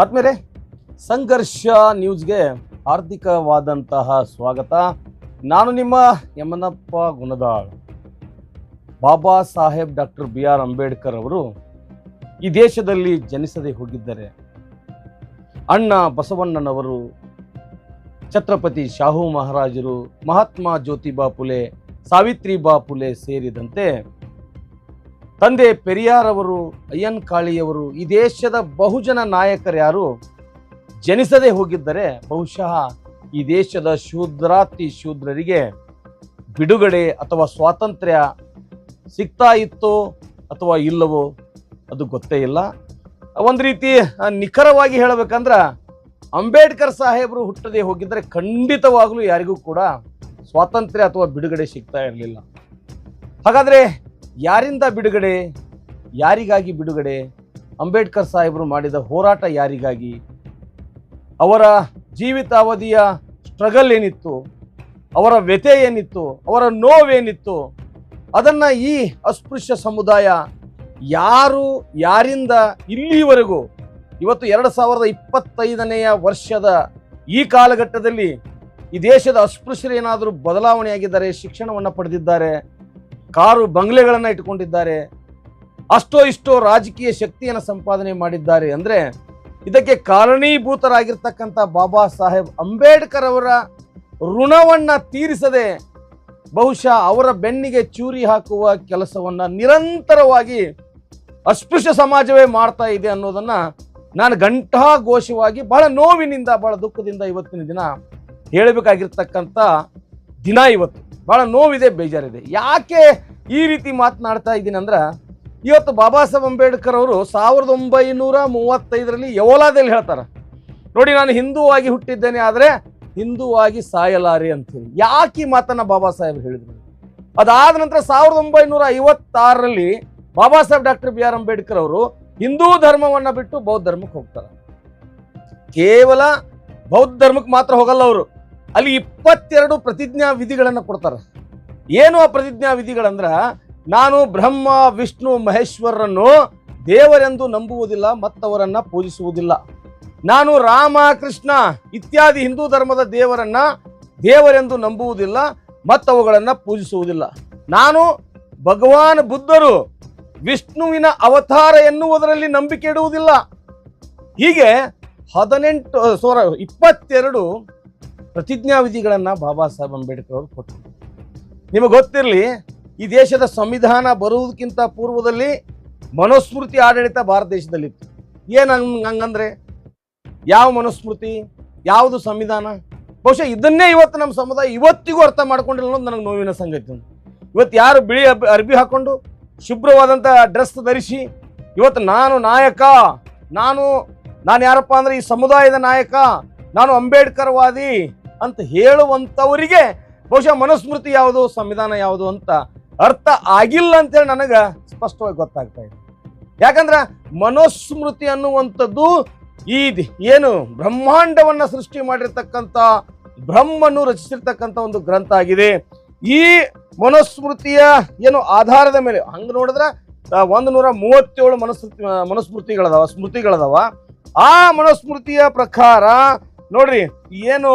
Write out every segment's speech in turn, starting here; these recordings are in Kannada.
ಆದ್ಮೇಲೆ ಸಂಘರ್ಷ ನ್ಯೂಸ್ಗೆ ಹಾರ್ದಿಕವಾದಂತಹ ಸ್ವಾಗತ. ನಾನು ನಿಮ್ಮ Yamanappa Gunadal. Baba Saheb doctor B R Ambedkar ಅವರು ಈ ದೇಶದಲ್ಲಿ ಜನಿಸದೆ ಹೋಗಿದ್ದರೆ ಅಣ್ಣ ಬಸವಣ್ಣನವರು, ಛತ್ರಪತಿ ಶಾಹು ಮಹಾರಾಜರು, ಮಹಾತ್ಮ ಜ್ಯೋತಿಬಾ ಫುಲೆ ಸಾವಿತ್ರಿಬಾ ಫುಲೆ ಸೇರಿದಂತೆ ತಂದೆ ಪೆರಿಯಾರವರು, ಅಯ್ಯನ್ ಕಾಳಿಯವರು, ಈ ದೇಶದ ಬಹುಜನ ನಾಯಕರ್ಯಾರು ಜನಿಸದೆ ಹೋಗಿದ್ದರೆ ಬಹುಶಃ ಈ ದೇಶದ ಶೂದ್ರಾತಿ ಶೂದ್ರರಿಗೆ ಬಿಡುಗಡೆ ಅಥವಾ ಸ್ವಾತಂತ್ರ್ಯ ಸಿಗ್ತಾ ಇತ್ತೋ ಅಥವಾ ಇಲ್ಲವೋ ಅದು ಗೊತ್ತೇ ಇಲ್ಲ. ಒಂದು ರೀತಿ ನಿಖರವಾಗಿ ಹೇಳಬೇಕಂದ್ರೆ ಅಂಬೇಡ್ಕರ್ ಸಾಹೇಬರು ಹುಟ್ಟದೇ ಹೋಗಿದ್ದರೆ ಖಂಡಿತವಾಗಲೂ ಯಾರಿಗೂ ಕೂಡ ಸ್ವಾತಂತ್ರ್ಯ ಅಥವಾ ಬಿಡುಗಡೆ ಸಿಗ್ತಾ ಇರಲಿಲ್ಲ. ಹಾಗಾದರೆ ಯಾರಿಂದ ಬಿಡುಗಡೆ? ಯಾರಿಗಾಗಿ ಬಿಡುಗಡೆ? ಅಂಬೇಡ್ಕರ್ ಸಾಹೇಬರು ಮಾಡಿದ ಹೋರಾಟ ಯಾರಿಗಾಗಿ? ಅವರ ಜೀವಿತಾವಧಿಯ ಸ್ಟ್ರಗಲ್ ಏನಿತ್ತು? ಅವರ ವ್ಯಥೆ ಏನಿತ್ತು? ಅವರ ನೋವೇನಿತ್ತು? ಅದನ್ನು ಈ ಅಸ್ಪೃಶ್ಯ ಸಮುದಾಯ ಯಾರು, ಯಾರಿಂದ ಇಲ್ಲಿವರೆಗೂ, ಇವತ್ತು ಎರಡು ಸಾವಿರದ ಇಪ್ಪತ್ತೈದನೆಯ ವರ್ಷದ ಈ ಕಾಲಘಟ್ಟದಲ್ಲಿ ಈ ದೇಶದ ಅಸ್ಪೃಶ್ಯರು ಏನಾದರೂ ಬದಲಾವಣೆಯಾಗಿದ್ದಾರೆ, ಶಿಕ್ಷಣವನ್ನು ಪಡೆದಿದ್ದಾರೆ ಕಾರು ಬಂಗ್ಲೆಗಳನ್ನು ಇಟ್ಕೊಂಡಿದ್ದಾರೆ. ಅಷ್ಟೋ ಇಷ್ಟೋ ರಾಜಕೀಯ ಶಕ್ತಿಯನ್ನು ಸಂಪಾದನೆ ಮಾಡಿದ್ದಾರೆ ಅಂದರೆ ಇದಕ್ಕೆ ಕಾರಣೀಭೂತರಾಗಿರ್ತಕ್ಕಂಥ ಬಾಬಾ ಸಾಹೇಬ್ ಅಂಬೇಡ್ಕರ್ ಅವರ ಋಣವನ್ನು ತೀರಿಸದೆ ಬಹುಶಃ ಅವರ ಬೆನ್ನಿಗೆ ಚೂರಿ ಹಾಕುವ ಕೆಲಸವನ್ನು ನಿರಂತರವಾಗಿ ಅಸ್ಪೃಶ್ಯ ಸಮಾಜವೇ ಮಾಡ್ತಾ ಇದೆ ಅನ್ನೋದನ್ನು ನಾನು ಘಂಟಾಘೋಷವಾಗಿ ಬಹಳ ನೋವಿನಿಂದ, ಬಹಳ ದುಃಖದಿಂದ ಇವತ್ತಿನ ದಿನ ಹೇಳಬೇಕಾಗಿರ್ತಕ್ಕಂಥ ದಿನ ಇವತ್ತು. ಬಹಳ ನೋವಿದೆ, ಬೇಜಾರಿದೆ. ಯಾಕೆ ಈ ರೀತಿ ಮಾತನಾಡ್ತಾ ಇದ್ದೀನಿ ಅಂದ್ರೆ, ಇವತ್ತು ಬಾಬಾ ಸಾಹೇಬ್ ಅಂಬೇಡ್ಕರ್ ಅವರು ಸಾವಿರದ ಒಂಬೈನೂರ ಮೂವತ್ತೈದರಲ್ಲಿ ಯವಲಾದಲ್ಲಿ ಹೇಳ್ತಾರೆ. ನೋಡಿ, ನಾನು ಹಿಂದೂವಾಗಿ ಹುಟ್ಟಿದ್ದೇನೆ, ಆದರೆ ಹಿಂದೂವಾಗಿ ಸಾಯಲಾರಿ ಅಂತೇಳಿ ಯಾಕೆ ಮಾತನ್ನ ಬಾಬಾ ಸಾಹೇಬ್ ಹೇಳಿದ್ರು? ಅದಾದ ನಂತರ ಸಾವಿರದ ಒಂಬೈನೂರ ಐವತ್ತಾರರಲ್ಲಿ Baba Saheb doctor B R Ambedkar ಅವರು ಹಿಂದೂ ಧರ್ಮವನ್ನ ಬಿಟ್ಟು ಬೌದ್ಧ ಧರ್ಮಕ್ಕೆ ಹೋಗ್ತಾರೆ. ಕೇವಲ ಬೌದ್ಧ ಧರ್ಮಕ್ಕೆ ಮಾತ್ರ ಹೋಗಲ್ಲ ಅವರು. ಅಲ್ಲಿ ಇಪ್ಪತ್ತೆರಡು ಪ್ರತಿಜ್ಞಾ ವಿಧಿಗಳನ್ನು ಕೊಡ್ತಾರೆ. ಏನು ಆ ಪ್ರತಿಜ್ಞಾ ವಿಧಿಗಳಂದ್ರೆ ನಾನು ಬ್ರಹ್ಮ, ವಿಷ್ಣು ಮಹೇಶ್ವರರನ್ನು ದೇವರೆಂದು ನಂಬುವುದಿಲ್ಲ, ಮತ್ತವರನ್ನು ಪೂಜಿಸುವುದಿಲ್ಲ. ನಾನು ರಾಮ, ಕೃಷ್ಣ ಇತ್ಯಾದಿ ಹಿಂದೂ ಧರ್ಮದ ದೇವರನ್ನ ದೇವರೆಂದು ನಂಬುವುದಿಲ್ಲ, ಮತ್ತವುಗಳನ್ನು ಪೂಜಿಸುವುದಿಲ್ಲ. ನಾನು ಭಗವಾನ್ ಬುದ್ಧರು ವಿಷ್ಣುವಿನ ಅವತಾರ ಎನ್ನುವುದರಲ್ಲಿ ನಂಬಿಕೆ ಇಡುವುದಿಲ್ಲ. ಹೀಗೆ ಹದಿನೆಂಟು ಸೋರ ಇಪ್ಪತ್ತೆರಡು ಪ್ರತಿಜ್ಞಾ ವಿಧಿಗಳನ್ನು ಬಾಬಾ ಸಾಹೇಬ್ ಅಂಬೇಡ್ಕರ್ ಅವರು ಕೊಟ್ಟರು ನಿಮಗೆ ಗೊತ್ತಿರಲಿ, ಈ ದೇಶದ ಸಂವಿಧಾನ ಬರುವುದಕ್ಕಿಂತ ಪೂರ್ವದಲ್ಲಿ ಮನುಸ್ಮೃತಿ ಆಡಳಿತ ಭಾರತ ದೇಶದಲ್ಲಿತ್ತು. ಏನು ಹಂಗ್, ಹಂಗಂದ್ರೆ? ಯಾವ ಮನುಸ್ಮೃತಿ, ಯಾವುದು ಸಂವಿಧಾನ? ಬಹುಶಃ ಇದನ್ನೇ ಇವತ್ತು ನಮ್ಮ ಸಮುದಾಯ ಇವತ್ತಿಗೂ ಅರ್ಥ ಮಾಡ್ಕೊಂಡಿಲ್ಲ ಅನ್ನೋದು ನನಗೆ ನೋವಿನ ಸಂಗತಿ. ಇವತ್ತು ಯಾರು ಬಿಳಿ ಅರ್ಬಿ ಹಾಕೊಂಡು ಶುಭ್ರವಾದಂಥ ಡ್ರೆಸ್ ಧರಿಸಿ, ಇವತ್ತು ನಾನು ನಾಯಕ, ನಾನು ನಾನು ಯಾರಪ್ಪ ಅಂದ್ರೆ ಈ ಸಮುದಾಯದ ನಾಯಕ, ನಾನು ಅಂಬೇಡ್ಕರ್ವಾದಿ ಅಂತ ಹೇಳುವಂಥವರಿಗೆ ಬಹುಶಃ ಮನುಸ್ಮೃತಿ ಯಾವುದು, ಸಂವಿಧಾನ ಯಾವುದು ಅಂತ ಅರ್ಥ ಆಗಿಲ್ಲ ಅಂತೇಳಿ ನನಗೆ ಸ್ಪಷ್ಟವಾಗಿ ಗೊತ್ತಾಗ್ತಾ ಇದೆ. ಯಾಕಂದ್ರೆ ಮನುಸ್ಮೃತಿ ಅನ್ನುವಂಥದ್ದು ಈ ಏನು ಬ್ರಹ್ಮಾಂಡವನ್ನ ಸೃಷ್ಟಿ ಮಾಡಿರ್ತಕ್ಕಂಥ ಬ್ರಹ್ಮನ್ನು ರಚಿಸಿರ್ತಕ್ಕಂಥ ಒಂದು ಗ್ರಂಥ ಆಗಿದೆ. ಈ ಮನುಸ್ಮೃತಿಯ ಏನು ಆಧಾರದ ಮೇಲೆ, ಹಂಗೆ ನೋಡಿದ್ರೆ ಒಂದು ನೂರ ಮೂವತ್ತೇಳು ಮನುಸ್ಮೃತಿ, ಮನುಸ್ಮೃತಿಗಳದಾವ, ಸ್ಮೃತಿಗಳದಾವ. ಆ ಮನುಸ್ಮೃತಿಯ ಪ್ರಕಾರ ನೋಡ್ರಿ, ಏನು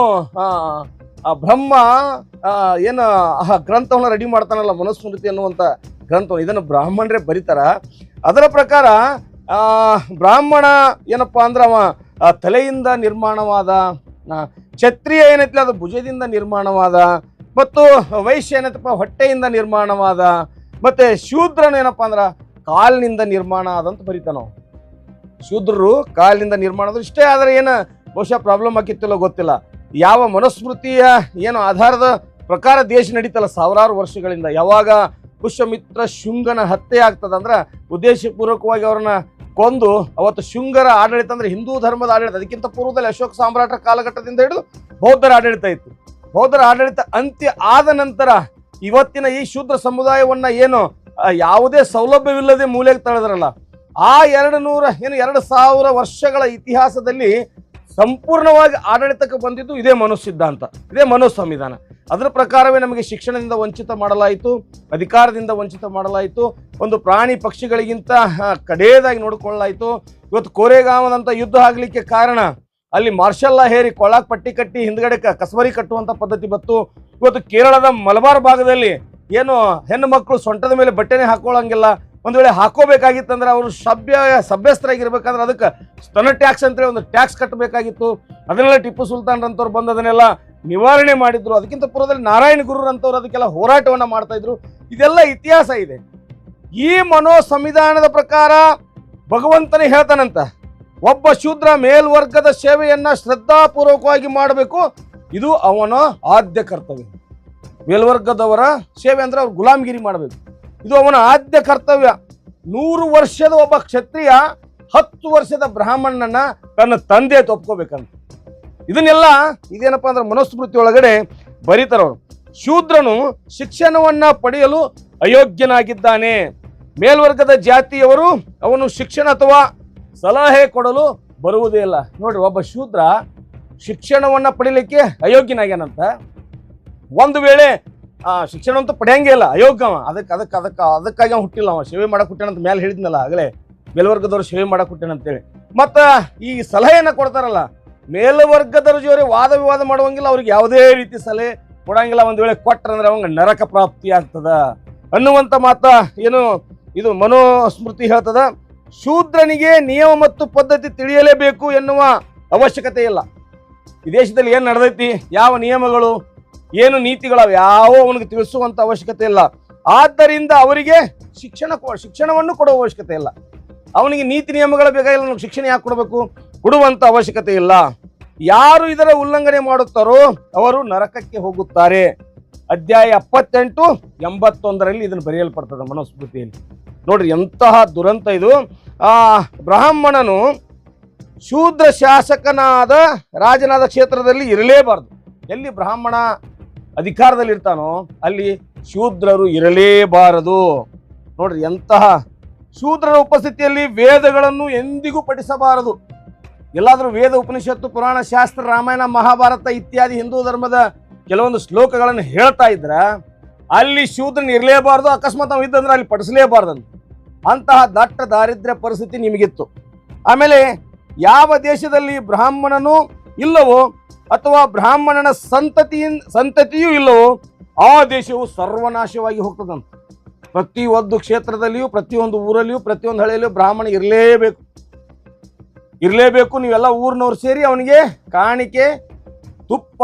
ಬ್ರಹ್ಮ ಏನು, ಆ ಗ್ರಂಥವನ್ನು ರೆಡಿ ಮಾಡ್ತಾನಲ್ಲ ಮನಸ್ಮೃತಿ ಅನ್ನುವಂಥ ಗ್ರಂಥ ಇದನ್ನು ಬ್ರಾಹ್ಮಣರೇ ಬರೀತಾರ. ಅದರ ಪ್ರಕಾರ ಬ್ರಾಹ್ಮಣ ಏನಪ್ಪ ಅಂದ್ರೆ ಅವ ತಲೆಯಿಂದ ನಿರ್ಮಾಣವಾದ ಕ್ಷತ್ರಿಯ ಏನೈತಿ ಅದು ಭುಜದಿಂದ ನಿರ್ಮಾಣವಾದ, ಮತ್ತು ವೈಶ್ಯ ಏನೈತಪ್ಪ, ಹೊಟ್ಟೆಯಿಂದ ನಿರ್ಮಾಣವಾದ, ಮತ್ತೆ ಶೂದ್ರನ ಏನಪ್ಪ ಅಂದ್ರೆ ಕಾಲಿನಿಂದ ನಿರ್ಮಾಣ ಆದಂತ ಬರೀತಾನ ಶೂದ್ರರು ಕಾಲಿನಿಂದ ನಿರ್ಮಾಣ ಇಷ್ಟೇ, ಆದ್ರೆ ಏನು ಬಹುಶಃ ಪ್ರಾಬ್ಲಮ್ ಆಗಿತ್ತಲ್ಲೋ ಗೊತ್ತಿಲ್ಲ. ಯಾವ ಮನುಸ್ಮೃತಿಯ ಏನು ಆಧಾರದ ಪ್ರಕಾರ ದೇಶ ನಡೀತಲ್ಲ ಸಾವಿರಾರು ವರ್ಷಗಳಿಂದ, ಯಾವಾಗ ಪುಷ್ಯಮಿತ್ರ ಶುಂಗನ ಹತ್ಯೆ ಆಗ್ತದ ಅಂದ್ರೆ ಉದ್ದೇಶಪೂರ್ವಕವಾಗಿ ಅವ್ರನ್ನ ಕೊಂದು, ಅವತ್ತು ಶುಂಗರ ಆಡಳಿತ ಅಂದ್ರೆ ಹಿಂದೂ ಧರ್ಮದ ಆಡಳಿತ, ಅದಕ್ಕಿಂತ ಪೂರ್ವದಲ್ಲಿ ಅಶೋಕ ಸಾಮ್ರಾಟರ ಕಾಲಘಟ್ಟದಿಂದ ಹಿಡಿದು ಬೌದ್ಧರ ಆಡಳಿತ ಇತ್ತು. ಬೌದ್ಧರ ಆಡಳಿತ ಅಂತ್ಯ ಆದ ನಂತರ ಇವತ್ತಿನ ಈ ಶೂದ್ರ ಸಮುದಾಯವನ್ನ ಏನು ಯಾವುದೇ ಸೌಲಭ್ಯವಿಲ್ಲದೆ ಮೂಲೆಗೆ ತಳೆದ್ರಲ್ಲ. ಆ ಎರಡು ನೂರ, ಏನು ಎರಡು ಸಾವಿರ ವರ್ಷಗಳ ಇತಿಹಾಸದಲ್ಲಿ ಸಂಪೂರ್ಣವಾಗಿ ಆಡಳಿತಕ್ಕೆ ಬಂದಿದ್ದು ಇದೇ ಮನೋ ಸಿದ್ಧಾಂತ ಇದೇ ಮನೋ ಸಂವಿಧಾನ ಅದರ ಪ್ರಕಾರವೇ ನಮಗೆ ಶಿಕ್ಷಣದಿಂದ ವಂಚಿತ ಮಾಡಲಾಯಿತು, ಅಧಿಕಾರದಿಂದ ವಂಚಿತ ಮಾಡಲಾಯಿತು, ಒಂದು ಪ್ರಾಣಿ ಪಕ್ಷಿಗಳಿಗಿಂತ ಕಡೆಯದಾಗಿ ನೋಡಿಕೊಳ್ಳಲಾಯಿತು. ಇವತ್ತು ಕೋರೆಗಾಮದಂಥ ಯುದ್ಧ ಆಗಲಿಕ್ಕೆ ಕಾರಣ, ಅಲ್ಲಿ ಮಾರ್ಷಲ್ಲ ಹೇರಿ ಕೊಳ್ಳಾಕ್ ಪಟ್ಟಿ ಕಟ್ಟಿ ಹಿಂದ್ಗಡೆ ಕಸವರಿ ಕಟ್ಟುವಂತ ಪದ್ಧತಿ ಬತ್ತು ಇವತ್ತು ಕೇರಳದ ಮಲಬಾರ್ ಭಾಗದಲ್ಲಿ ಏನು ಹೆಣ್ಣು ಮಕ್ಕಳು ಸೊಂಟದ ಮೇಲೆ ಬಟ್ಟೆನೇ ಹಾಕೊಳ್ಳಂಗಿಲ್ಲ ಒಂದ್ ವೇಳೆ ಹಾಕೋಬೇಕಾಗಿತ್ತಂದ್ರೆ ಅವರು ಸಭ್ಯ, ಸಭ್ಯಸ್ಥರಾಗಿರ್ಬೇಕಂದ್ರೆ ಅದಕ್ಕೆ ಸ್ತನ ಟ್ಯಾಕ್ಸ್ ಅಂತೇಳಿ ಒಂದು ಟ್ಯಾಕ್ಸ್ ಕಟ್ಟಬೇಕಾಗಿತ್ತು. ಅದನ್ನೆಲ್ಲ ಟಿಪ್ಪು ಸುಲ್ತಾನ್ ಅಂತವ್ರು ಬಂದು ಅದನ್ನೆಲ್ಲ ನಿವಾರಣೆ ಮಾಡಿದ್ರು. ಅದಕ್ಕಿಂತ ಪೂರ್ವದಲ್ಲಿ ನಾರಾಯಣ ಗುರು ಅಂತವ್ರು ಅದಕ್ಕೆಲ್ಲ ಹೋರಾಟವನ್ನ ಮಾಡ್ತಾ ಇದ್ರು. ಇದೆಲ್ಲ ಇತಿಹಾಸ ಇದೆ. ಈ ಮನೋ ಸಂವಿಧಾನದ ಪ್ರಕಾರ ಭಗವಂತನೇ ಹೇಳ್ತಾನಂತ, ಒಬ್ಬ ಶೂದ್ರ ಮೇಲ್ವರ್ಗದ ಸೇವೆಯನ್ನ ಶ್ರದ್ಧಾಪೂರ್ವಕವಾಗಿ ಮಾಡಬೇಕು. ಇದು ಅವನ ಆದ್ಯ ಕರ್ತವ್ಯ. ಮೇಲ್ವರ್ಗದವರ ಸೇವೆ ಅಂದ್ರೆ ಅವ್ರು ಗುಲಾಮಗಿರಿ ಮಾಡಬೇಕು. ಇದು ಅವನ ಆದ್ಯ ಕರ್ತವ್ಯ. ನೂರು ವರ್ಷದ ಒಬ್ಬ ಕ್ಷತ್ರಿಯ, ಹತ್ತು ವರ್ಷದ ಬ್ರಾಹ್ಮಣನ ತನ್ನ ತಂದೆ ಒಪ್ಕೋಬೇಕಂತ ಇದನ್ನೆಲ್ಲ ಇದೇನಪ್ಪ ಅಂದ್ರೆ ಮನಸ್ಮೃತಿ ಒಳಗಡೆ ಬರೀತಾರವರು ಶೂದ್ರನು ಶಿಕ್ಷಣವನ್ನ ಪಡೆಯಲು ಅಯೋಗ್ಯನಾಗಿದ್ದಾನೆ. ಮೇಲ್ವರ್ಗದ ಜಾತಿಯವರು ಅವನು ಶಿಕ್ಷಣ ಅಥವಾ ಸಲಹೆ ಕೊಡಲು ಬರುವುದೇ ಇಲ್ಲ. ನೋಡ್ರಿ, ಒಬ್ಬ ಶೂದ್ರ ಶಿಕ್ಷಣವನ್ನ ಪಡಿಲಿಕ್ಕೆ ಅಯೋಗ್ಯನಾಗ್ಯಾನಂತ. ಒಂದು ವೇಳೆ ಶಿಕ್ಷಣ ಅಂತೂ ಪಡೆಯಂಗೇ ಇಲ್ಲ, ಅಯೋಗ್ಯ ಅವ. ಅದಕ್ಕೆ ಅದಕ್ಕೆ ಅದಕ್ಕೆ ಅದಕ್ಕಾಗಿ ಅವ್ನು ಹುಟ್ಟಿಲ್ಲ ಅವ. ಸೇವೆ ಮಾಡಕ್ ಹುಟ್ಟಾನಂತ ಮೇಲೆ ಹೇಳಿದ್ನಲ್ಲ, ಆಗಲೇ ಮೇಲ್ವರ್ಗದವ್ರು ಸೇವೆ ಮಾಡಕ್ಕೆ ಹುಟ್ಟಾನಂತೇಳಿ ಮತ್ತು ಈ ಸಲಹೆಯನ್ನು ಕೊಡ್ತಾರಲ್ಲ, ಮೇಲ್ವರ್ಗದವ್ರ ಜೋರಿ ವಾದ ವಿವಾದ ಮಾಡುವಂಗಿಲ್ಲ, ಅವ್ರಿಗೆ ಯಾವುದೇ ರೀತಿ ಸಲಹೆ ಕೊಡಂಗಿಲ್ಲ. ಒಂದ್ ವೇಳೆ ಕೊಟ್ರಂದ್ರೆ ಅವಂಗ ನರಕ ಪ್ರಾಪ್ತಿ ಆಗ್ತದ. ಅನ್ನುವಂತ ಮಾತ ಏನು, ಇದು ಮನೋಸ್ಮೃತಿ ಹೇಳ್ತದ. ಶೂದ್ರನಿಗೆ ನಿಯಮ ಮತ್ತು ಪದ್ಧತಿ ತಿಳಿಯಲೇಬೇಕು ಎನ್ನುವ ಅವಶ್ಯಕತೆ ಇಲ್ಲ. ಈ ದೇಶದಲ್ಲಿ ಏನು ನಡೆದೈತಿ, ಯಾವ ನಿಯಮಗಳು ಏನು ನೀತಿಗಳವ ಯಾವ ಅವನಿಗೆ ತಿಳಿಸುವಂತ ಅವಶ್ಯಕತೆ ಇಲ್ಲ. ಆದ್ದರಿಂದ ಅವರಿಗೆ ಶಿಕ್ಷಣ ಶಿಕ್ಷಣವನ್ನು ಕೊಡುವ ಅವಶ್ಯಕತೆ ಇಲ್ಲ. ಅವನಿಗೆ ನೀತಿ ನಿಯಮಗಳ ಬೇಕಾಗಿಲ್ಲ ನಾವು ಶಿಕ್ಷಣ ಯಾಕೆ ಕೊಡಬೇಕು? ಕೊಡುವಂತ ಅವಶ್ಯಕತೆ ಇಲ್ಲ. ಯಾರು ಇದರ ಉಲ್ಲಂಘನೆ ಮಾಡುತ್ತಾರೋ ಅವರು ನರಕಕ್ಕೆ ಹೋಗುತ್ತಾರೆ. ಅಧ್ಯಾಯ ಎಪ್ಪತ್ತೆಂಟು, ಎಂಬತ್ತೊಂದರಲ್ಲಿ ಇದನ್ನು ಬರೆಯಲ್ಪಡ್ತದೆ ಮನೋಸ್ಮೃತಿಯಲ್ಲಿ. ನೋಡ್ರಿ, ಎಂತಹ ದುರಂತ ಇದು. ಆ, ಬ್ರಾಹ್ಮಣನು ಶೂದ್ರ ಶಾಸಕನಾದ ರಾಜನಾದ ಕ್ಷೇತ್ರದಲ್ಲಿ ಇರಲೇಬಾರದು. ಎಲ್ಲಿ ಬ್ರಾಹ್ಮಣ ಅಧಿಕಾರದಲ್ಲಿ ಇರ್ತಾನೋ ಅಲ್ಲಿ ಶೂದ್ರರು ಇರಲೇಬಾರದು. ನೋಡ್ರಿ, ಎಂತಹ ಶೂದ್ರರ ಉಪಸ್ಥಿತಿಯಲ್ಲಿ ವೇದಗಳನ್ನು ಎಂದಿಗೂ ಪಠಿಸಬಾರದು. ಎಲ್ಲಾದರೂ ವೇದ ಉಪನಿಷತ್ತು, ಪುರಾಣ ಶಾಸ್ತ್ರ, ರಾಮಾಯಣ, ಮಹಾಭಾರತ ಇತ್ಯಾದಿ ಹಿಂದೂ ಧರ್ಮದ ಕೆಲವೊಂದು ಶ್ಲೋಕಗಳನ್ನು ಹೇಳ್ತಾ ಇದ್ರ, ಅಲ್ಲಿ ಶೂದ್ರನ ಇರಲೇಬಾರದು, ಅಕಸ್ಮಾತ್ ನಾವು ಇದ್ದಂದ್ರೆ ಅಲ್ಲಿ ಪಡಿಸಲೇಬಾರ್ದಂತ ಅಂತಹ ದಟ್ಟ ದಾರಿದ್ರ್ಯ ಪರಿಸ್ಥಿತಿ ನಿಮಗಿತ್ತು. ಆಮೇಲೆ ಯಾವ ದೇಶದಲ್ಲಿ ಬ್ರಾಹ್ಮಣನು ಇಲ್ಲವೋ ಅಥವಾ ಬ್ರಾಹ್ಮಣನ ಸಂತತಿಯ ಸಂತತಿಯೂ ಇಲ್ಲವೋ, ಆ ದೇಶವು ಸರ್ವನಾಶವಾಗಿ ಹೋಗ್ತದಂತ. ಪ್ರತಿಯೊಂದು ಕ್ಷೇತ್ರದಲ್ಲಿಯೂ ಪ್ರತಿಯೊಂದು ಊರಲ್ಲಿಯೂ ಪ್ರತಿಯೊಂದು ಹಳ್ಳಿಯಲ್ಲಿಯೂ ಬ್ರಾಹ್ಮಣ ಇರಲೇಬೇಕು. ಇರಲೇಬೇಕು, ನೀವೆಲ್ಲ ಊರಿನವ್ರು ಸೇರಿ ಅವನಿಗೆ ಕಾಣಿಕೆ, ತುಪ್ಪ,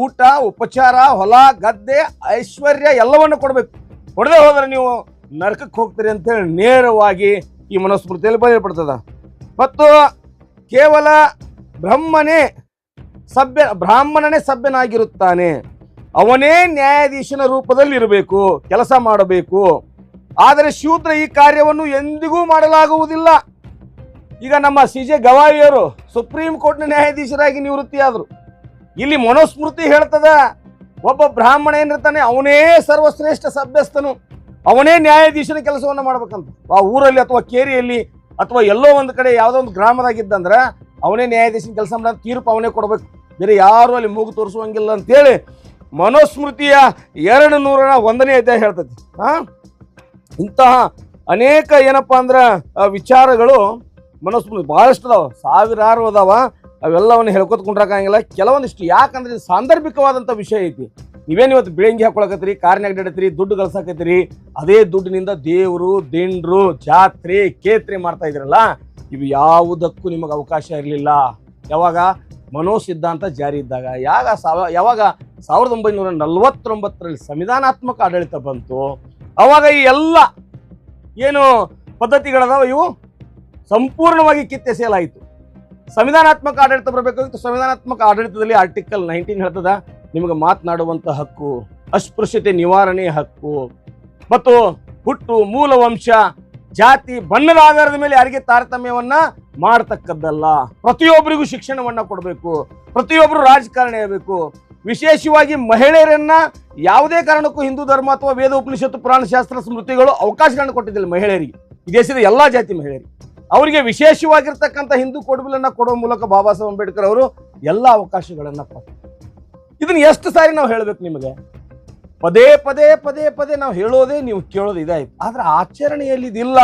ಊಟ, ಉಪಚಾರ, ಹೊಲ, ಗದ್ದೆ, ಐಶ್ವರ್ಯ ಎಲ್ಲವನ್ನು ಕೊಡಬೇಕು. ಕೊಡದೆ ಹೋದ್ರೆ ನೀವು ನರಕಕ್ಕೆ ಹೋಗ್ತೀರಿ ಅಂತೇಳಿ ನೇರವಾಗಿ ಈ ಮನಸ್ಮೃತಿಯಲ್ಲಿ ಬಯಲ್ಪಡ್ತದ. ಮತ್ತು ಕೇವಲ ಬ್ರಹ್ಮನೇ ಸಭ್ಯ, ಬ್ರಾಹ್ಮಣನೇ ಸಭ್ಯನಾಗಿರುತ್ತಾನೆ. ಅವನೇ ನ್ಯಾಯಾಧೀಶನ ರೂಪದಲ್ಲಿ ಇರಬೇಕು ಕೆಲಸ ಮಾಡಬೇಕು. ಆದರೆ ಶೂದ್ರ ಈ ಕಾರ್ಯವನ್ನು ಎಂದಿಗೂ ಮಾಡಲಾಗುವುದಿಲ್ಲ. ಈಗ ನಮ್ಮ ಸಿ ಜೆ ಗವಾಯಿಯವರು ಸುಪ್ರೀಂ ಕೋರ್ಟ್ನ ನ್ಯಾಯಾಧೀಶರಾಗಿ ನಿವೃತ್ತಿಯಾದರು. ಇಲ್ಲಿ ಮನೋಸ್ಮೃತಿ ಹೇಳ್ತದ, ಒಬ್ಬ ಬ್ರಾಹ್ಮಣ ಏನಿರ್ತಾನೆ, ಅವನೇ ಸರ್ವಶ್ರೇಷ್ಠ ಸಭ್ಯಸ್ಥನು. ಅವನೇ ನ್ಯಾಯಾಧೀಶನ ಕೆಲಸವನ್ನು ಮಾಡ್ಬೇಕಂತ. ಆ ಊರಲ್ಲಿ ಅಥವಾ ಕೇರಿಯಲ್ಲಿ ಅಥವಾ ಎಲ್ಲೋ ಒಂದು ಕಡೆ ಯಾವುದೋ ಒಂದು ಗ್ರಾಮದಾಗಿದ್ದಂದ್ರ ಅವನೇ ನ್ಯಾಯಾಧೀಶನ ಕೆಲಸ ಮಾಡೋದು ತೀರ್ಪು ಅವನೇ ಕೊಡಬೇಕು. ಬೇರೆ ಯಾರು ಅಲ್ಲಿ ಮೂಗು ತೋರಿಸುವಂಗಿಲ್ಲ ಅಂತೇಳಿ ಮನೋಸ್ಮೃತಿಯ ಎರಡು ನೂರನ ಒಂದನೇ ಅಧ್ಯಾಯ ಹೇಳ್ತದೆ ಹಾ ಇಂತಹ ಅನೇಕ ಏನಪ್ಪ ಅಂದ್ರೆ ವಿಚಾರಗಳು ಮನೋಸ್ಮೃತಿ ಬಹಳಷ್ಟು ಅದಾವ. ಸಾವಿರಾರು ಅದಾವ. ಅವೆಲ್ಲವನ್ನು ಹೇಳ್ಕೊತ ಕುಂಡ್ರಕಾಗಿಲ್ಲ ಕೆಲವೊಂದಿಷ್ಟು ಯಾಕಂದ್ರೆ ಇದು ಸಾಂದರ್ಭಿಕವಾದಂಥ ವಿಷಯ ಐತಿ. ನೀವೇನು ಇವತ್ತು ಬೆಳಂಗಿ ಹಾಕೊಳಕತ್ತೀರಿ, ಕಾರ್ನ್ಯಾಗ ನಡೀತೀರಿ ದುಡ್ಡು ಗಳಿಸಾಕತ್ತೀರಿ, ಅದೇ ದುಡ್ಡಿನಿಂದ ದೇವರು, ದಿಂಡ್ರು, ಜಾತ್ರೆ, ಕೇತ್ರಿ ಮಾಡ್ತಾ ಇದ್ರಲ್ಲ ಇವು ಯಾವುದಕ್ಕೂ ನಿಮಗೆ ಅವಕಾಶ ಇರಲಿಲ್ಲ. ಯಾವಾಗ? ಮನೋ ಸಿದ್ಧಾಂತ ಜಾರಿ ಇದ್ದಾಗ. ಯಾವಾಗ ಸಾವ, ಯಾವಾಗ ಸಾವಿರದ ಒಂಬೈನೂರ ನಲವತ್ತೊಂಬತ್ತರಲ್ಲಿ ಸಂವಿಧಾನಾತ್ಮಕ ಆಡಳಿತ ಬಂತು, ಅವಾಗ ಈ ಎಲ್ಲ ಏನು ಪದ್ಧತಿಗಳದಾವ? ಇವು ಸಂಪೂರ್ಣವಾಗಿ ಕಿತ್ತೆಸೆಯಲಾಯಿತು. ಸಂವಿಧಾನಾತ್ಮಕ ಆಡಳಿತ ಬರಬೇಕಾಗಿತ್ತು. ಸಂವಿಧಾನಾತ್ಮಕ ಆಡಳಿತದಲ್ಲಿ ಆರ್ಟಿಕಲ್ ನೈನ್ಟೀನ್ ಹೇಳ್ತದ, ನಿಮಗೆ ಮಾತನಾಡುವಂಥ ಹಕ್ಕು, ಅಸ್ಪೃಶ್ಯತೆ ನಿವಾರಣೆ ಹಕ್ಕು, ಮತ್ತು ಹುಟ್ಟು ಮೂಲ ವಂಶ ಜಾತಿ ಬಣ್ಣದ ಆಧಾರದ ಮೇಲೆ ಯಾರಿಗೆ ತಾರತಮ್ಯವನ್ನ ಮಾಡತಕ್ಕದ್ದಲ್ಲ. ಪ್ರತಿಯೊಬ್ಬರಿಗೂ ಶಿಕ್ಷಣವನ್ನ ಕೊಡಬೇಕು. ಪ್ರತಿಯೊಬ್ಬರು ರಾಜಕಾರಣಿ ಇರಬೇಕು ವಿಶೇಷವಾಗಿ ಮಹಿಳೆಯರನ್ನ ಯಾವುದೇ ಕಾರಣಕ್ಕೂ ಹಿಂದೂ ಧರ್ಮ ಅಥವಾ ವೇದ, ಉಪನಿಷತ್ತು, ಪುರಾಣ ಶಾಸ್ತ್ರ ಸ್ಮೃತಿಗಳು ಅವಕಾಶಗಳನ್ನು ಕೊಟ್ಟಿದ್ದಿಲ್ಲ ಮಹಿಳೆಯರಿಗೆ. ಈ ದೇಶದ ಎಲ್ಲಾ ಜಾತಿ ಮಹಿಳೆಯರಿಗೆ. ಅವರಿಗೆ ವಿಶೇಷವಾಗಿರ್ತಕ್ಕಂಥ ಹಿಂದೂ ಕೊಡುಬಲನ್ನು ಕೊಡುವ ಮೂಲಕ ಬಾಬಾ ಸಾಹೇಬ್ ಅಂಬೇಡ್ಕರ್ ಅವರು ಎಲ್ಲ ಅವಕಾಶಗಳನ್ನ ಕೊಟ್ಟರು ಇದನ್ನ ಎಷ್ಟು ಸಾರಿ ನಾವು ಹೇಳ್ಬೇಕು ನಿಮಗೆ? ಪದೇ ಪದೇ ಪದೇ ಪದೇ ನಾವು ಹೇಳೋದೇ ನೀವು ಕೇಳೋದು ಇದಾಯ್ತು. ಆದ್ರೆ ಆಚರಣೆಯಲ್ಲಿ ಇದಿಲ್ಲ.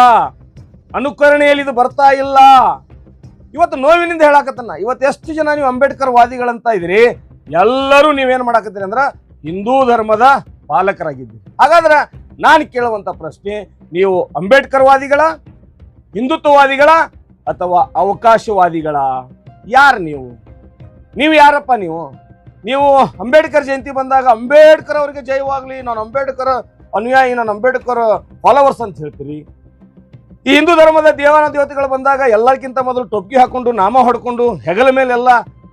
ಅನುಕರಣೆಯಲ್ಲಿ ಇದು ಬರ್ತಾ ಇಲ್ಲ. ಇವತ್ತು ನೋವಿನಿಂದ ಹೇಳಾಕತ್ತನ. ಇವತ್ತು ಎಷ್ಟು ಜನ ನೀವು ಅಂಬೇಡ್ಕರ್ ವಾದಿಗಳಂತ ಇದ್ರಿ ಎಲ್ಲರೂ ನೀವೇನು ಮಾಡಾಕತ್ತೀರಿ ಅಂದ್ರೆ ಹಿಂದೂ ಧರ್ಮದ ಪಾಲಕರಾಗಿದ್ದೀರಿ. ಹಾಗಾದ್ರೆ ನಾನು ಕೇಳುವಂತ ಪ್ರಶ್ನೆ, ನೀವು ಅಂಬೇಡ್ಕರ್ ವಾದಿಗಳ, ಹಿಂದುತ್ವವಾದಿಗಳ ಅಥವಾ ಅವಕಾಶವಾದಿಗಳ? ಯಾರು ನೀವು? ನೀವು ಯಾರಪ್ಪ ನೀವು? ನೀವು ಅಂಬೇಡ್ಕರ್ ಜಯಂತಿ ಬಂದಾಗ ಅಂಬೇಡ್ಕರ್ ಅವರಿಗೆ ಜಯವಾಗಲಿ, ನಾನು ಅಂಬೇಡ್ಕರ್ ಅನುಯಾಯಿ, ನಾನು ಅಂಬೇಡ್ಕರ್ ಫಾಲೋವರ್ಸ್ ಅಂತ ಹೇಳ್ತೀರಿ. ಈ ಹಿಂದೂ ಧರ್ಮದ ದೇವಾನ ದೇವತೆಗಳು ಬಂದಾಗ ಎಲ್ಲಕ್ಕಿಂತ ಮೊದಲು ಟೊಪ್ಪಿ ಹಾಕೊಂಡು, ನಾಮ ಹೊಡ್ಕೊಂಡು, ಹೆಗಲ ಮೇಲೆಲ್ಲ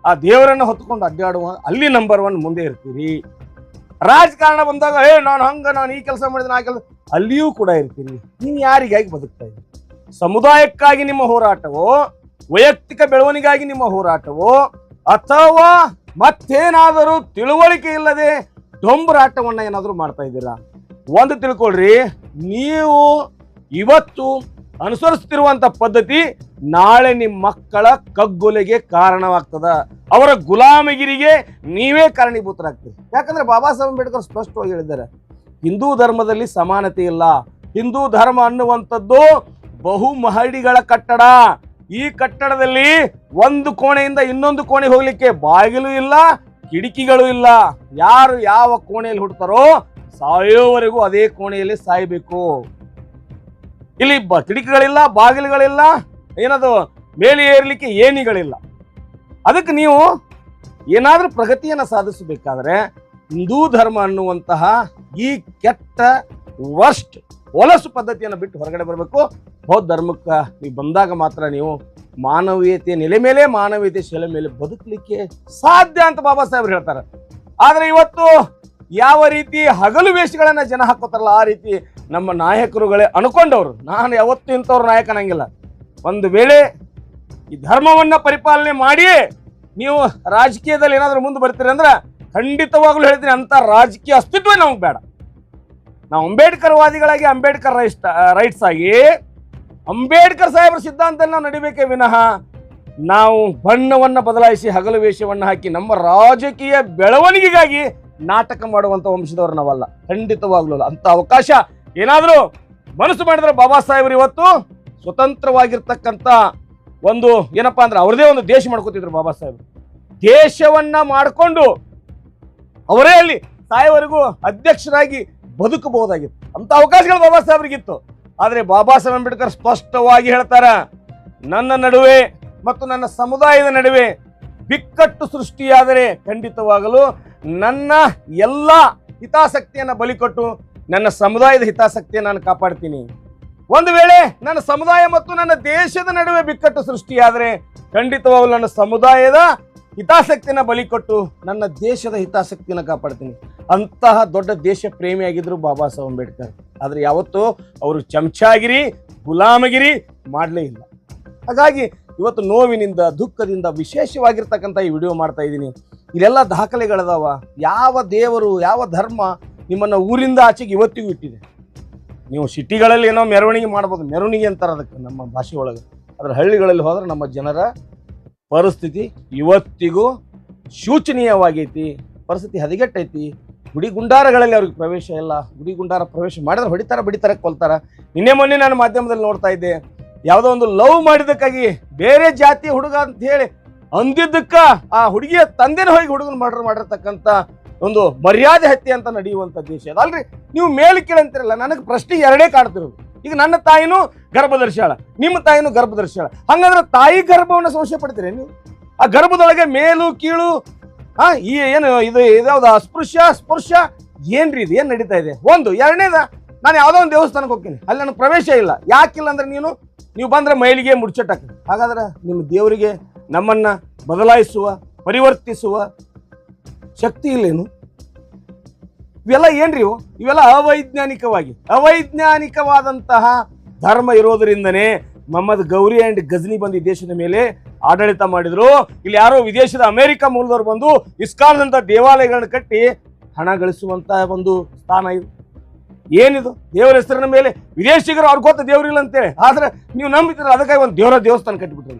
ಆ ದೇವರನ್ನ ಹೊತ್ಕೊಂಡು ಅಡ್ಡಾಡುವ, ಅಲ್ಲಿ ನಂಬರ್ ಒನ್ ಮುಂದೆ ಇರ್ತೀರಿ. ರಾಜಕಾರಣ ಬಂದಾಗ, ಏ, ನಾನು ಹಂಗ, ನಾನು ಈ ಕೆಲಸ ಮಾಡಿದ್ರೆ ಆ ಕೆಲಸ ಅಲ್ಲಿಯೂ ಕೂಡ ಇರ್ತೀರಿ. ನೀನು ಯಾರಿಗಾಗಿ ಬದುಕ್ತಾ ಇದ್ದೀರಿ ಸಮುದಾಯಕ್ಕಾಗಿ ನಿಮ್ಮ ಹೋರಾಟವೋ, ವೈಯಕ್ತಿಕ ಬೆಳವಣಿಗೆಗಾಗಿ ನಿಮ್ಮ ಹೋರಾಟವೋ, ಅಥವಾ ಮತ್ತೇನಾದರೂ ತಿಳುವಳಿಕೆ ಇಲ್ಲದೆ ಡೊಂಬರಾಟವನ್ನ ಏನಾದರೂ ಮಾಡ್ತಾ ಇದ್ದೀರಾ? ಒಂದು ತಿಳ್ಕೊಳ್ರಿ, ನೀವು ಇವತ್ತು ಅನುಸರಿಸ್ತಿರುವಂಥ ಪದ್ಧತಿ ನಾಳೆ ನಿಮ್ಮ ಮಕ್ಕಳ ಕಗ್ಗೊಲೆಗೆ ಕಾರಣವಾಗ್ತದ. ಅವರ ಗುಲಾಮಗಿರಿಗೆ ನೀವೇ ಕಾರಣೀಭೂತರಾಗ್ತೀರಿ. ಯಾಕಂದ್ರೆ ಬಾಬಾ ಸಾಹೇಬ್ ಅಂಬೇಡ್ಕರ್ ಸ್ಪಷ್ಟವಾಗಿ ಹೇಳಿದ್ದಾರೆ, ಹಿಂದೂ ಧರ್ಮದಲ್ಲಿ ಸಮಾನತೆ ಇಲ್ಲ. ಹಿಂದೂ ಧರ್ಮ ಅನ್ನುವಂಥದ್ದು ಬಹು ಮಹಡಿಗಳ ಕಟ್ಟಡ. ಈ ಕಟ್ಟಡದಲ್ಲಿ ಒಂದು ಕೋಣೆಯಿಂದ ಇನ್ನೊಂದು ಕೋಣೆ ಹೋಗ್ಲಿಕ್ಕೆ ಬಾಗಿಲು ಇಲ್ಲ, ಕಿಟಕಿಗಳು ಇಲ್ಲ. ಯಾರು ಯಾವ ಕೋಣೆಯಲ್ಲಿ ಹುಡ್ತಾರೋ ಸಾಯೋವರೆಗೂ ಅದೇ ಕೋಣೆಯಲ್ಲಿ ಸಾಯಬೇಕು. ಇಲ್ಲಿ ಬ ಬಾಗಿಲುಗಳಿಲ್ಲ, ಏನದು ಮೇಲೆ ಏರ್ಲಿಕ್ಕೆ ಏಣಿಗಳಿಲ್ಲ. ಅದಕ್ಕೆ ನೀವು ಏನಾದರೂ ಪ್ರಗತಿಯನ್ನು ಸಾಧಿಸಬೇಕಾದ್ರೆ ಹಿಂದೂ ಧರ್ಮ ಅನ್ನುವಂತಹ ಈ ಕೆಟ್ಟ ವರ್ಸ್ಟ್ ಹೊಲಸು ಪದ್ಧತಿಯನ್ನು ಬಿಟ್ಟು ಹೊರಗಡೆ ಬರಬೇಕು. ಬೌದ್ಧ ಧರ್ಮಕ್ಕೆ ನೀವು ಬಂದಾಗ ಮಾತ್ರ ನೀವು ಮಾನವೀಯತೆ ನೆಲೆ ಮೇಲೆ, ಮಾನವೀಯತೆ ಶೆಲೆ ಮೇಲೆ ಬದುಕಲಿಕ್ಕೆ ಸಾಧ್ಯ ಅಂತ ಬಾಬಾ ಸಾಹೇಬ್ರು ಹೇಳ್ತಾರೆ. ಆದರೆ ಇವತ್ತು ಯಾವ ರೀತಿ ಹಗಲು ವೇಷಗಳನ್ನು ಜನ ಹಾಕೋತಾರಲ್ಲ, ಆ ರೀತಿ ನಮ್ಮ ನಾಯಕರುಗಳೇ ಅನ್ಕೊಂಡವರು. ನಾನು ಯಾವತ್ತೂ ಇಂಥವ್ರ ನಾಯಕನಂಗಿಲ್ಲ. ಒಂದು ವೇಳೆ ಈ ಧರ್ಮವನ್ನು ಪರಿಪಾಲನೆ ಮಾಡಿ ನೀವು ರಾಜಕೀಯದಲ್ಲಿ ಏನಾದರೂ ಮುಂದೆ ಬರ್ತೀರಿ ಅಂದ್ರೆ ಖಂಡಿತವಾಗ್ಲೂ ಹೇಳ್ತೀನಿ, ಅಂಥ ರಾಜಕೀಯ ಅಸ್ತಿತ್ವ ನಮಗೆ ಬೇಡ. ನಾವು ಅಂಬೇಡ್ಕರ್ ವಾದಿಗಳಾಗಿ ಅಂಬೇಡ್ಕರ್ ರೈಟ್ ರೈಟ್ಸ್ ಆಗಿ ಅಂಬೇಡ್ಕರ್ ಸಾಹೇಬ್ರ ಸಿದ್ಧಾಂತದಲ್ಲಿ ನಾವು ನಡಿಬೇಕೇ ವಿನಃ ನಾವು ಬಣ್ಣವನ್ನು ಬದಲಾಯಿಸಿ ಹಗಲು ವೇಷವನ್ನು ಹಾಕಿ ನಮ್ಮ ರಾಜಕೀಯ ಬೆಳವಣಿಗೆಗಾಗಿ ನಾಟಕ ಮಾಡುವಂತ ವಂಶದವರು ನಾವಲ್ಲ. ಖಂಡಿತವಾಗ್ಲೂ ಅಂತ ಅವಕಾಶ ಏನಾದರೂ ಮನಸ್ಸು ಮಾಡಿದ್ರೆ ಬಾಬಾ ಸಾಹೇಬರು ಇವತ್ತು ಸ್ವತಂತ್ರವಾಗಿರ್ತಕ್ಕಂಥ ಒಂದು ಏನಪ್ಪಾ ಅಂದ್ರೆ ಅವ್ರದೇ ಒಂದು ದೇಶ ಮಾಡ್ಕೋತಿದ್ರು ಬಾಬಾ ಸಾಹೇಬರು. ದೇಶವನ್ನ ಮಾಡಿಕೊಂಡು ಅವರೇ ಅಲ್ಲಿ ಸಾಯವರೆಗೂ ಅಧ್ಯಕ್ಷರಾಗಿ ಬದುಕಬಹುದಾಗಿತ್ತು. ಅಂತ ಅವಕಾಶಗಳು ಬಾಬಾ ಸಾಹೇಬ್ರಿಗಿತ್ತು. ಆದರೆ ಬಾಬಾ ಸಾಹೇಬ್ ಅಂಬೇಡ್ಕರ್ ಸ್ಪಷ್ಟವಾಗಿ ಹೇಳ್ತಾರ, ನನ್ನ ನಡುವೆ ಮತ್ತು ನನ್ನ ಸಮುದಾಯದ ನಡುವೆ ಬಿಕ್ಕಟ್ಟು ಸೃಷ್ಟಿಯಾದರೆ ಖಂಡಿತವಾಗಲು ನನ್ನ ಎಲ್ಲ ಹಿತಾಸಕ್ತಿಯನ್ನು ಬಲಿಕೊಟ್ಟು ನನ್ನ ಸಮುದಾಯದ ಹಿತಾಸಕ್ತಿಯನ್ನು ನಾನು ಕಾಪಾಡ್ತೀನಿ. ಒಂದು ವೇಳೆ ನನ್ನ ಸಮುದಾಯ ಮತ್ತು ನನ್ನ ದೇಶದ ನಡುವೆ ಬಿಕ್ಕಟ್ಟು ಸೃಷ್ಟಿಯಾದರೆ ಖಂಡಿತವಾಗಲು ನನ್ನ ಸಮುದಾಯದ ಹಿತಾಸಕ್ತಿನ ಬಲಿ ಕೊಟ್ಟು ನನ್ನ ದೇಶದ ಹಿತಾಸಕ್ತಿನ ಕಾಪಾಡ್ತೀನಿ. ಅಂತಹ ದೊಡ್ಡ ದೇಶ ಪ್ರೇಮಿಯಾಗಿದ್ದರು ಬಾಬಾ ಸಾಹೇಬ್ ಅಂಬೇಡ್ಕರ್. ಆದ್ರೆ ಯಾವತ್ತೂ ಅವರು ಚಮಚಾಗಿರಿ, ಗುಲಾಮಗಿರಿ ಮಾಡಲೇ ಇಲ್ಲ. ಹಾಗಾಗಿ ಇವತ್ತು ನೋವಿನಿಂದ, ದುಃಖದಿಂದ ವಿಶೇಷವಾಗಿರ್ತಕ್ಕಂಥ ಈ ವಿಡಿಯೋ ಮಾಡ್ತಾ ಇದ್ದೀನಿ. ಇಲ್ಲೆಲ್ಲ ದಾಖಲೆಗಳದಾವ. ಯಾವ ದೇವರು, ಯಾವ ಧರ್ಮ ನಿಮ್ಮನ್ನು ಊರಿಂದ ಆಚೆಗೆ ಇವತ್ತಿಗೂ ಇಟ್ಟಿದೆ. ನೀವು ಸಿಟಿಗಳಲ್ಲಿ ಏನೋ ಮೆರವಣಿಗೆ ಮಾಡ್ಬೋದು. ಮೆರವಣಿಗೆ ಅಂತಾರೆ ಅದಕ್ಕೆ ನಮ್ಮ ಭಾಷೆ ಒಳಗೆ. ಅದ್ರ ಹಳ್ಳಿಗಳಲ್ಲಿ ಹೋದ್ರೆ ನಮ್ಮ ಜನರ ಪರಿಸ್ಥಿತಿ ಇವತ್ತಿಗೂ ಶೋಚನೀಯವಾಗೈತಿ. ಪರಿಸ್ಥಿತಿ ಹದಗೆಟ್ಟೈತಿ. ಗುಡಿ ಗುಂಡಾರಗಳಲ್ಲಿ ಅವ್ರಿಗೆ ಪ್ರವೇಶ ಇಲ್ಲ. ಗುಡಿ ಗುಂಡಾರ ಪ್ರವೇಶ ಮಾಡಿದ್ರೆ ಹೊಡಿತಾರ, ಬಡಿತಾರ, ಕೊಲ್ತಾರ. ನಿನ್ನೆ ಮೊನ್ನೆ ನಾನು ಮಾಧ್ಯಮದಲ್ಲಿ ನೋಡ್ತಾ ಇದ್ದೆ. ಯಾವುದೋ ಒಂದು ಲವ್ ಮಾಡಿದ್ದಕ್ಕಾಗಿ ಬೇರೆ ಜಾತಿ ಹುಡುಗ ಅಂತ ಹೇಳಿ ಅಂದಿದ್ದಕ್ಕ ಆ ಹುಡುಗಿಯ ತಂದೆನ ಹೋಗಿ ಹುಡುಗನ ಮರ್ಡರ್ ಮಾಡಿರ್ತಕ್ಕಂಥ ಒಂದು ಮರ್ಯಾದೆ ಹತ್ಯೆ ಅಂತ ನಡೆಯುವಂತ ದೇಶ ಅದಲ್ರಿ ನೀವು ಮೇಲೆ ಕೇಳಂತಿರಲ್ಲ, ನನಗೆ ಪ್ರಶ್ನೆ ಎರಡೇ ಕಾಡ್ತಿರೋದು ಈಗ ನನ್ನ ತಾಯಿನೂ ಗರ್ಭಧರ್ಶಾಳ ನಿಮ್ಮ ತಾಯಿನೂ ಗರ್ಭಧರ್ಶಾಳ ಹಂಗಂದ್ರೆ ತಾಯಿ ಗರ್ಭವನ್ನು ಸಂಶಯ ಪಡ್ತೀರಿ ನೀವು? ಆ ಗರ್ಭದೊಳಗೆ ಮೇಲು, ಕೀಳು, ಆ, ಈ ಏನು ಇದು ಇದ್ಯಾವ್ದು? ಅಸ್ಪೃಶ್ಯ ಸ್ಪೃಶ್ಯ ಏನ್ರಿ ಇದು? ಏನು ನಡೀತಾ ಇದೆ? ಒಂದು, ಎರಡನೇದ, ನಾನು ಯಾವುದೋ ಒಂದು ದೇವಸ್ಥಾನಕ್ಕೆ ಹೋಗ್ತೀನಿ. ಅಲ್ಲಿ ನನಗೆ ಪ್ರವೇಶ ಇಲ್ಲ. ಯಾಕಿಲ್ಲ ಅಂದ್ರೆ ನೀನು? ನೀವು ಬಂದ್ರೆ ಮೈಲಿಗೆ ಮುಡ್ಚಟ್ಟಾಕ ಹಾಗಾದ್ರೆ ನಿಮ್ಮ ದೇವರಿಗೆ ನಮ್ಮನ್ನ ಬದಲಾಯಿಸುವ, ಪರಿವರ್ತಿಸುವ ಶಕ್ತಿ ಇಲ್ಲೇನು? ಇವೆಲ್ಲ ಏನ್ರಿ ಇವು? ಇವೆಲ್ಲ ಅವೈಜ್ಞಾನಿಕವಾಗಿ, ಅವೈಜ್ಞಾನಿಕವಾದಂತಹ ಧರ್ಮ ಇರೋದರಿಂದನೇ ಮೊಹಮ್ಮದ್ ಗೌರಿ ಅಂಡ್ ಗಜ್ನಿ ಬಂದು ಈ ದೇಶದ ಮೇಲೆ ಆಡಳಿತ ಮಾಡಿದ್ರು. ಇಲ್ಲಿ ಯಾರೋ ವಿದೇಶದ ಅಮೆರಿಕ ಮೂಲದವ್ರು ಬಂದು ಇಸ್ಕಾನ್ದಂಥ ದೇವಾಲಯಗಳನ್ನು ಕಟ್ಟಿ ಹಣ ಗಳಿಸುವಂತಹ ಒಂದು ಸ್ಥಾನ ಇದು. ಏನಿದು? ದೇವರ ಹೆಸರಿನ ಮೇಲೆ ವಿದೇಶಿಗರು ಅವ್ರಿಗೆ ಗೊತ್ತ ದೇವರಿಲ್ಲ ಅಂತೇಳಿ. ಆದ್ರೆ ನೀವು ನಂಬಿದ್ರೆ ಅದಕ್ಕಾಗಿ ಒಂದು ದೇವರ ದೇವಸ್ಥಾನ ಕಟ್ಟಿಬಿಟ್ರಿ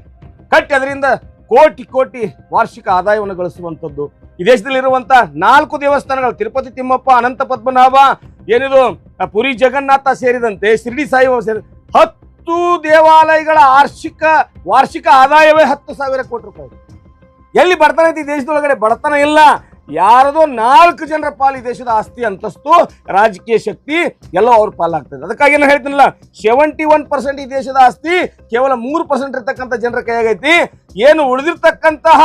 ಕಟ್ಟಿ ಅದರಿಂದ ಕೋಟಿ ಕೋಟಿ ವಾರ್ಷಿಕ ಆದಾಯವನ್ನು ಗಳಿಸುವಂಥದ್ದು. ಈ ದೇಶದಲ್ಲಿರುವಂತ ನಾಲ್ಕು ದೇವಸ್ಥಾನಗಳು, ತಿರುಪತಿ, ತಿಮ್ಮಪ್ಪ, ಅನಂತ ಪದ್ಮನಾಭ, ಏನಿದು ಪುರಿ ಜಗನ್ನಾಥ ಸೇರಿದಂತೆ, ಶಿರ್ಡಿ ಸಾಯಿಬಾಬಾ ಸೇರಿ ಹತ್ತು ದೇವಾಲಯಗಳ ವಾರ್ಷಿಕ ವಾರ್ಷಿಕ ಆದಾಯವೇ ಹತ್ತು ಸಾವಿರ ಕೋಟಿ ರೂಪಾಯಿ. ಎಲ್ಲಿ ಬಡತನ ಐತಿ ಈ ದೇಶದೊಳಗಡೆ? ಬಡತನ ಇಲ್ಲ. ಯಾರದೋ ನಾಲ್ಕು ಜನರ ಪಾಲು ಈ ದೇಶದ ಆಸ್ತಿ ಅಂತಸ್ತು, ರಾಜಕೀಯ ಶಕ್ತಿ, ಎಲ್ಲ ಅವ್ರ ಪಾಲಾಗ್ತದೆ ಅದಕ್ಕಾಗಿ ನಾನು ಹೇಳ್ತೀನಲ್ಲ ಸೆವೆಂಟಿ ಒನ್ ಪರ್ಸೆಂಟ್ ಈ ದೇಶದ ಆಸ್ತಿ, ಕೇವಲ ಮೂರು ಪರ್ಸೆಂಟ್ ಇರ್ತಕ್ಕಂಥ ಜನರ ಕೈಯಾಗೈತಿ. ಏನು ಉಳಿದಿರ್ತಕ್ಕಂತಹ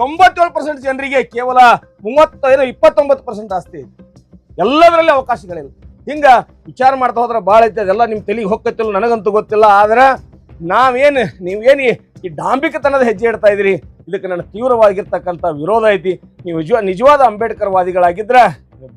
ತೊಂಬತ್ತೇಳು ಪರ್ಸೆಂಟ್ ಜನರಿಗೆ ಕೇವಲ ಮೂವತ್ತೈದು ಇಪ್ಪತ್ತೊಂಬತ್ತು ಪರ್ಸೆಂಟ್ ಆಸ್ತಿ ಐತಿ. ಎಲ್ಲದರಲ್ಲಿ ಅವಕಾಶಗಳಿಲ್ಲ. ಹಿಂಗ ವಿಚಾರ ಮಾಡ್ತಾ ಹೋದ್ರೆ ಭಾಳ ಐತೆ, ಅದೆಲ್ಲ ನಿಮ್ಮ ತಲೆಗೆ ಹೋಗ್ತಿಲ್ಲ ನನಗಂತೂ ಗೊತ್ತಿಲ್ಲ. ಆದ್ರೆ ನಾವೇನು, ನೀವೇನು ಈ ಡಾಂಬಿಕತನದ ಹೆಜ್ಜೆ ಇಡ್ತಾ ಇದ್ದೀರಿ? ಇದಕ್ಕೆ ನನ್ನ ತೀವ್ರವಾಗಿರ್ತಕ್ಕಂಥ ವಿರೋಧ ಐತಿ. ನೀವು ನಿಜ ನಿಜವಾದ ಅಂಬೇಡ್ಕರ್ ವಾದಿಗಳಾಗಿದ್ರೆ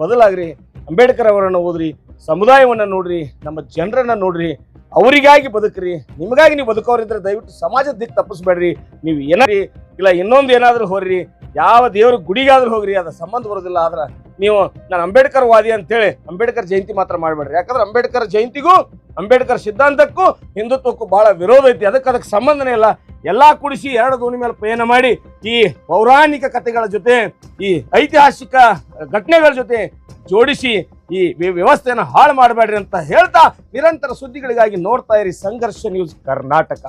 ಬದಲಾಗ್ರಿ. ಅಂಬೇಡ್ಕರ್ ಅವರನ್ನು ಓದ್ರಿ, ಸಮುದಾಯವನ್ನು ನೋಡ್ರಿ, ನಮ್ಮ ಜನರನ್ನು ನೋಡ್ರಿ, ಅವರಿಗಾಗಿ ಬದುಕ್ರಿ, ನಿಮಗಾಗಿ ನೀವು ಬದುಕೋರಿದ್ರೆ ದಯವಿಟ್ಟು ಸಮಾಜದ ದಿಕ್ಕು ತಪ್ಪಿಸ್ಬೇಡ್ರಿ. ನೀವು ಏನಾರಿ ಇಲ್ಲ, ಇನ್ನೊಂದು ಏನಾದರೂ ಹೋಗ್ರಿ ಯಾವ ದೇವ್ರ ಗುಡಿಗಾದ್ರೂ ಹೋಗ್ರಿ ಅದ ಸಂಬಂಧ ಬರೋದಿಲ್ಲ, ಆದ್ರೆ ನೀವು ನಾನು ಅಂಬೇಡ್ಕರ್ ವಾದಿ ಅಂತೇಳಿ ಅಂಬೇಡ್ಕರ್ ಜಯಂತಿ ಮಾತ್ರ ಮಾಡಬೇಡ್ರಿ. ಯಾಕಂದ್ರೆ ಅಂಬೇಡ್ಕರ್ ಜಯಂತಿಗೂ, ಅಂಬೇಡ್ಕರ್ ಸಿದ್ಧಾಂತಕ್ಕೂ ಹಿಂದುತ್ವಕ್ಕೂ ಬಹಳ ವಿರೋಧ ಐತಿ. ಅದಕ್ಕೆ ಅದಕ್ಕೆ ಸಂಬಂಧನೇ ಇಲ್ಲ. ಎಲ್ಲಾ ಕುಡಿಸಿ ಎರಡು ದೋಣಿ ಮೇಲೆ ಪಯಣ ಮಾಡಿ, ಈ ಪೌರಾಣಿಕ ಕಥೆಗಳ ಜೊತೆ, ಈ ಐತಿಹಾಸಿಕ ಘಟನೆಗಳ ಜೊತೆ ಜೋಡಿಸಿ, ಈ ವ್ಯ- ವ್ಯವಸ್ಥೆಯನ್ನು ಹಾಳು ಮಾಡಬೇಡ್ರಿ ಅಂತ ಹೇಳ್ತಾ ನಿರಂತರ ಸುದ್ದಿಗಳಿಗಾಗಿ ನೋಡ್ತಾ ಇರಿ ಸಂಘರ್ಷ ನ್ಯೂಸ್ ಕರ್ನಾಟಕ.